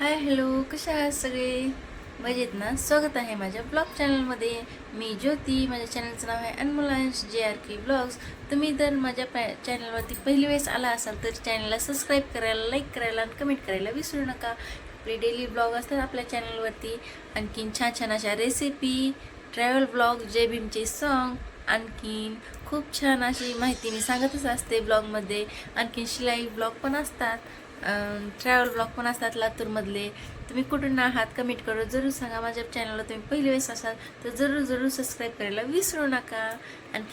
Hi hello कशा आहात सगळे? मजेत ना? स्वागत आहे माझ्या ब्लॉग चॅनलमध्ये मी ज्योती माझ्या चॅनलचं नाव आहे अनमुलांश जे आर के ब्लॉग्स तुम्ही जर माझ्या पॅ चॅनलवरती पहिली वेळेस आला असाल तर चॅनलला सबस्क्राईब करायला लाईक करायला आणि कमेंट करायला विसरू नका. आपले डेली ब्लॉग असतात आपल्या चॅनलवरती आणखीन छान छान अशा रेसिपी ट्रॅव्हल ब्लॉग जय भीमचे सॉन्ग आणखीन खूप छान अशी माहिती मी सांगतच असते ब्लॉगमध्ये आणखीन शिलाई ब्लॉग पण असतात. ट्रॅव्हल ब्लॉग पण असतात लातूरमधले. तुम्ही कुठून आहात कमेंट करून जरूर सांगा. माझ्या चॅनलला तुम्ही पहिले वेळेस असाल तर जरूर जरूर सबस्क्राईब करायला विसरू नका. आणि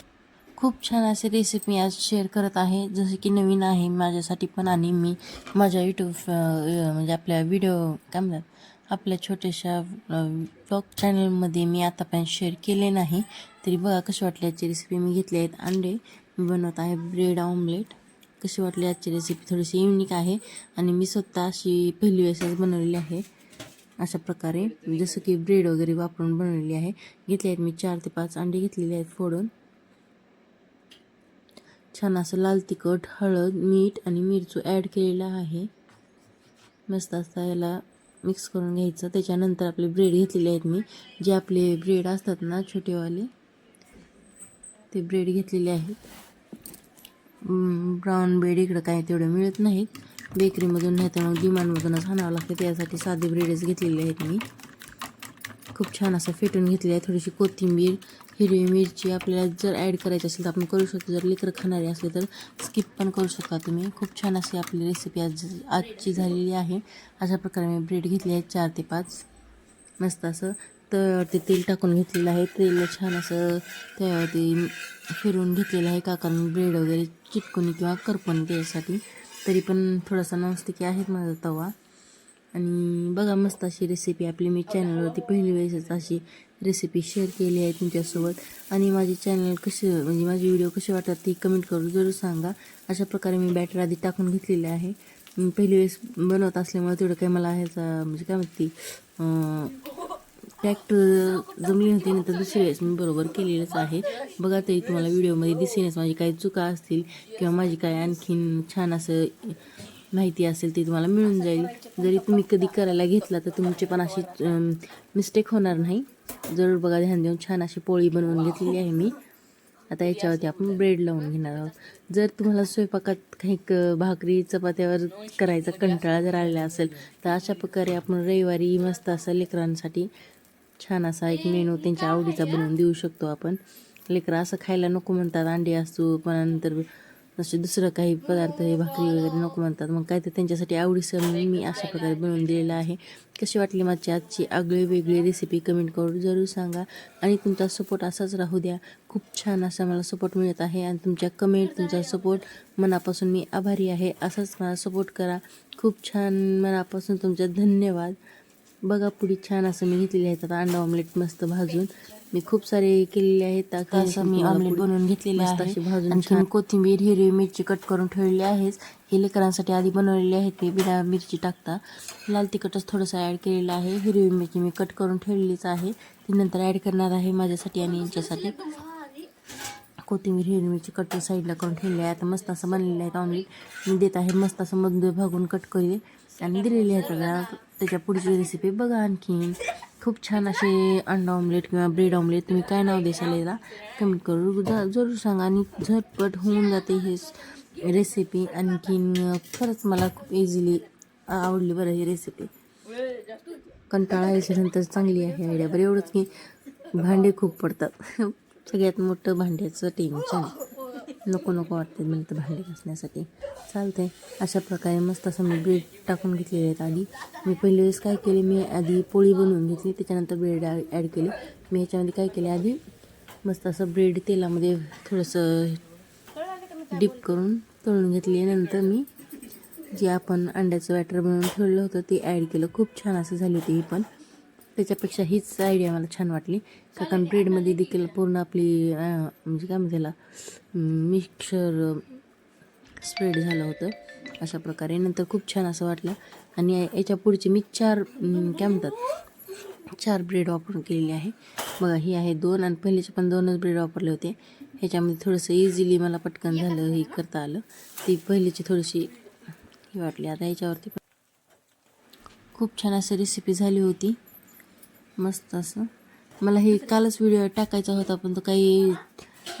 खूप छान असे रेसिपी आज शेअर करत आहे. जसं की नवीन आहे माझ्यासाठी पण आणि मी माझ्या यूट्यूब म्हणजे आपल्या व्हिडिओ काय म्हणतात आपल्या छोट्याशा ब्लॉग चॅनलमध्ये मी आतापर्यंत शेअर केले नाही. तरी बघा कशी वाटल्याची रेसिपी मी घेतली आहेत अंडे मी बनवत आहे ब्रेड ऑमलेट कशी वाटली आजची रेसिपी थोडीशी युनिक आहे आणि मी स्वतः अशी पहिली वेळेसच बनवलेली आहे. अशा प्रकारे जसं की ब्रेड वगैरे वापरून बनवलेली आहे. घेतले आहेत मी चार ते पाच अंडे घेतलेले आहेत फोडून. छान असं लाल तिखट हळद मीठ आणि मिरचू ॲड केलेलं आहे. मस्त असता याला मिक्स करून घ्यायचं. त्याच्यानंतर आपले ब्रेड घेतलेले आहेत मी. जे आपले ब्रेड असतात ना छोटेवाले ते ब्रेड घेतलेले आहेत. ब्राऊन ब्रेड इकडं काय तेवढं मिळत नाहीत. बेकरीमधून नाही तर मग डिमांडमधूनच आणावं लागतं. त्यासाठी साधे ब्रेडच घेतलेले आहेत मी. खूप छान असं फेटून घेतले आहे. थोडीशी कोथिंबीर हिरवी मिरची आपल्याला जर ॲड करायची असेल तर आपण करू शकतो. जर लेकरं खाणारे असले तर स्किप पण करू शकता तुम्ही. खूप छान अशी आपली रेसिपी आज आजची झालेली आहे. अशा प्रकारे मी ब्रेड घेतली आहे चार ते पाच. मस्त असं तव्यावरती तेल टाकून घेतलेलं आहे. तेल छान असं तव्यावरती फिरवून घेतलेलं आहे. काकांनी ब्रेड वगैरे किटकोणी किंवा करपणी त्यासाठी तरी पण थोडासा नॉनस्टिकी आहेत माझा तवा. आणि बघा मस्त अशी रेसिपी आपली. मी चॅनलवरती पहिली वेळेसच अशी रेसिपी शेअर केली आहे तुमच्यासोबत. आणि माझी चॅनल कसे म्हणजे माझे व्हिडिओ कसे वाटतात ती कमेंट करून जरूर सांगा. अशा प्रकारे मी बॅटर आधी टाकून घेतलेले आहे. पहिली वेळेस बनवत असल्यामुळे तेवढं काही मला ह्याचा म्हणजे काय म्हणते फॅक्ट जमली नव्हती नंतर दुसरी वेळेस मी बरोबर केलेलंच आहे. बघा तरी तुम्हाला व्हिडिओमध्ये दिसेलच माझी काही चुका असतील किंवा माझी काय आणखीन छान असं माहिती असेल ती तुम्हाला मिळून जाईल. जरी तुम्ही कधी करायला घेतला तर तुमचे पण अशी मिस्टेक होणार नाही. जरूर बघा ध्यान देऊन छान अशी पोळी बनवून घेतलेली आहे मी. आता याच्यावरती आपण ब्रेड लावून घेणार आहोत. जर तुम्हाला स्वयंपाकात काही क भाकरी चपात्यावर करायचा कंटाळा जर आलेला असेल तर अशा प्रकारे आपण रविवारी मस्त असं लेकरांसाठी छान असा एक मेनू त्यांच्या आवडीचा बनवून देऊ शकतो आपण. लेकरं असं खायला नको म्हणतात अंडी असतो पण नंतर असे दुसरं काही पदार्थ हे भाकरी वगैरे नको म्हणतात. मग काय ते त्यांच्यासाठी आवडीचं मी अशा प्रकारे बनवून दिलेलं आहे. कशी वाटली माझी आजची आगळी वेगळी रेसिपी कमेंट करून जरूर सांगा. आणि तुमचा सपोर्ट असाच राहू द्या. खूप छान असा मला सपोर्ट मिळत आहे. आणि तुमच्या कमेंट तुमचा सपोर्ट मनापासून मी आभारी आहे. असाच मला सपोर्ट करा. खूप छान मनापासून तुमच्या धन्यवाद. बघा पुढे छान असं मी घेतलेले आहेत आता अंडा ऑमलेट मस्त भाजून. मी खूप सारे केलेले आहेत. असं मी ऑमलेट बनवून घेतलेले आहे. भाजून आणखी कोथिंबीर हिरवी मिरची कट करून ठेवलेली आहेच. हे लेकरांसाठी आधी बनवलेले आहेत मी बिना मिरची टाकता. लाल तिखटच थोडंसं ॲड केलेलं आहे. हिरवी मिरची मी कट करून ठेवलेलीच आहे. ती नंतर ॲड करणार आहे माझ्यासाठी आणि यांच्यासाठी. कोथिंबीर हिरवी मिरची कट साईडला करून ठेवली आहे. आता मस्त असं बनलेलं आहे ऑमलेट मी देत आहे मस्त असं मधून भागून कट करूया आणि दिलेली आहे त्याला. त्याच्या पुढची रेसिपी बघा आणखीन. खूप छान असे अंडा ऑमलेट किंवा ब्रेड ऑमलेट तुम्ही काय नाव देशाल याला कमेंट करू जरूर सांगा. आणि झटपट होऊन जाते हे रेसिपी आणखीन खरंच मला खूप इझिली आवडली बरं ही रेसिपी कंटाळा याच्यानंतर चांगली आहे आयडिया बरं एवढंच की भांडे खूप पडतात. सगळ्यात मोठं भांड्याचं टेन्शन नको नको वाटते मला तर भांडे घासण्यासाठी. चालते अशा प्रकारे मस्त असं मी ब्रेड टाकून घेतलेले आहेत आधी. मी पहिल्या वेळेस काय केले मी आधी पोळी बनवून घेतली त्याच्यानंतर ब्रेड ॲड केले. मी ह्याच्यामध्ये काय केले आधी मस्त असं ब्रेड तेलामध्ये थोडंसं डीप करून तळून घेतली. नंतर मी जे आपण अंड्याचं वॅटर बनवून ठेवलं होतं ते ॲड केलं. खूप छान असं झाली होती ही पण. त्याच्यापेक्षा हीच आयडिया मला छान वाटली. कारण ब्रेडमध्ये देखील पूर्ण आपली म्हणजे काय म्हणते त्याला मिक्सर स्प्रेड झालं होतं. अशा प्रकारे. नंतर खूप छान असं वाटलं. आणि याच्या पुढचे मी चार काय म्हणतात चार ब्रेड वापरून केलेले आहे. बघा ही आहे दोन आणि पहिलेचे पण दोनच ब्रेड वापरले होते. ह्याच्यामध्ये थोडंसं इझिली मला पटकन झालं हे करता आलं. ती पहिलीची थोडीशी ही वाटली. आता ह्याच्यावरती खूप छान असं रेसिपी झाली होती. मस्त असं. मला हे कालच व्हिडिओ टाकायचा होता पण तो काही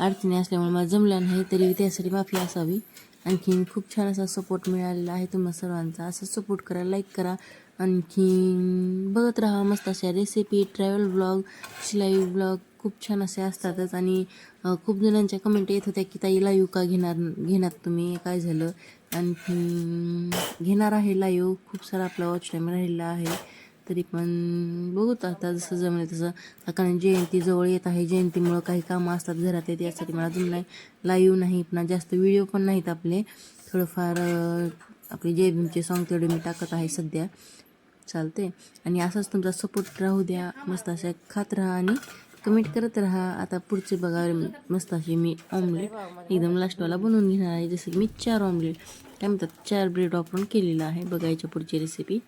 अडचणी असल्यामुळे मला जमला नाही तरी त्यासाठी माफी असावी. आणखीन खूप छान असा सपोर्ट मिळालेला आहे तुम्हा सर्वांचा. असं सपोर्ट करा लाईक करा. आणखीन बघत राहा मस्त अशा रेसिपी ट्रॅव्हल ब्लॉग शिलाई ब्लॉग खूप छान असे असतातच. आणि खूप जणांच्या कमेंट येत होत्या की ताई लाईव्ह का घेणार घेणार तुम्ही? काय झालं? आणखीन घेणार आहे लाईव्ह खूप सारा आपला वॉच टाईम राहिलेला आहे. तरी पण बघूत आता जसं जमेल तसं. कारण जयंती जवळ येत आहे. जयंतीमुळं काही कामं असतात घरात येते यासाठी मला अजून नाही लाईव्ह नाही पुन्हा जास्त व्हिडिओ पण नाहीत आपले. थोडंफार आपले जय भीमचे सॉन्ग तेवढे मी टाकत आहे सध्या. चालते आणि असाच तुमचा सपोर्ट राहू द्या. मस्त अशा खात राहा आणि कमेंट करत राहा. आता पुढचे बघा मस्त असे मी ऑमलेट एकदम लास्टवाला बनवून घेणार आहे. जसं की मी चार ऑमलेट काय म्हणतात चार ब्रेड वापरून केलेलं आहे. बघायच्या पुढची रेसिपी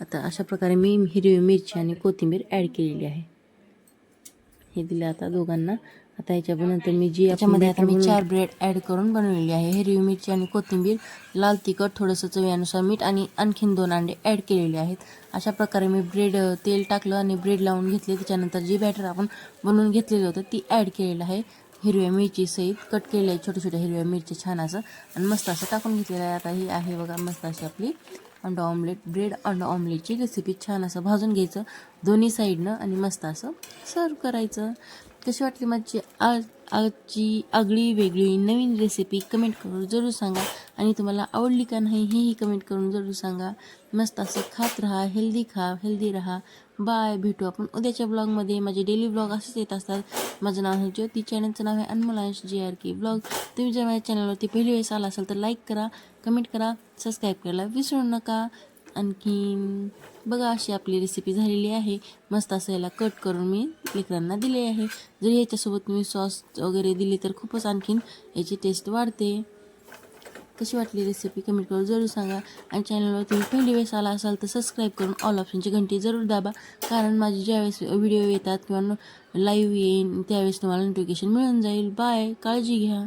आता अशा प्रकारे मी हिरवी मिरची आणि कोथिंबीर ॲड केलेली आहे. हे दिले आता दोघांना. आता याच्यानंतर मी जी याच्यामध्ये आता मी चार ब्रेड ॲड करून बनवलेली आहे. हिरवी मिरची आणि कोथिंबीर लाल तिखट थोडंसं चवीनुसार मीठ आणि आणखीन दोन अंडे ॲड केलेले आहेत. अशा प्रकारे मी ब्रेड तेल टाकलं आणि ब्रेड लावून घेतले. त्याच्यानंतर जी बॅटर आपण बनवून घेतलेलं होतं ती ॲड केलेलं आहे. हिरव्या मिरची सहित कट केलेलं आहे छोट्या छोट्या हिरव्या मिरची छान असं. आणि मस्त असं टाकून घेतलेलं आहे. आता ही आहे बघा मस्त अशी आपली अंड ऑमलेट ब्रेड अंड ऑमलेटची रेसिपी छान असं भाजून घ्यायचं. दोन्ही साईडनं आणि मस्त असं सर्व करायचं. कशी वाटली माझी आज आजची आगळी वेगळी नवीन रेसिपी कमेंट करून जरूर सांगा. आणि तुम्हाला आवडली का नाही हेही कमेंट करून जरूर सांगा. मस्त असं खात राहा हेल्दी खा हेल्दी राहा. बाय भेटू आपण उद्याच्या ब्लॉगमध्ये माझे डेली ब्लॉग असेच येत असतात. माझं नाव आहे ज्योती चॅनलचं नाव आहे अनमलांश जे आर के ब्लॉग तुम्ही जर माझ्या चॅनलवरती पहिली वेळेस आला असाल तर लाईक करा कमेंट करा सबस्क्राईब करायला विसरू नका. आणखी बघा अशी आपली रेसिपी झालेली आहे. मस्त असं याला कट करून मी लेकरांना दिले आहे. जर याच्यासोबत तुम्ही सॉस वगैरे दिली तर खूपच आणखीन याची टेस्ट वाढते. कशी वाटली रेसिपी कमेंट करून जरूर सांगा. आणि चॅनलवर तुम्ही पहिली वेळेस आला असाल तर सबस्क्राईब करून ऑल ऑप्शनची घंटी जरूर दाबा. कारण माझे ज्यावेळेस व्हिडिओ येतात किंवा लाईव्ह येईन त्यावेळेस तुम्हाला नोटिफिकेशन मिळून जाईल. बाय काळजी घ्या.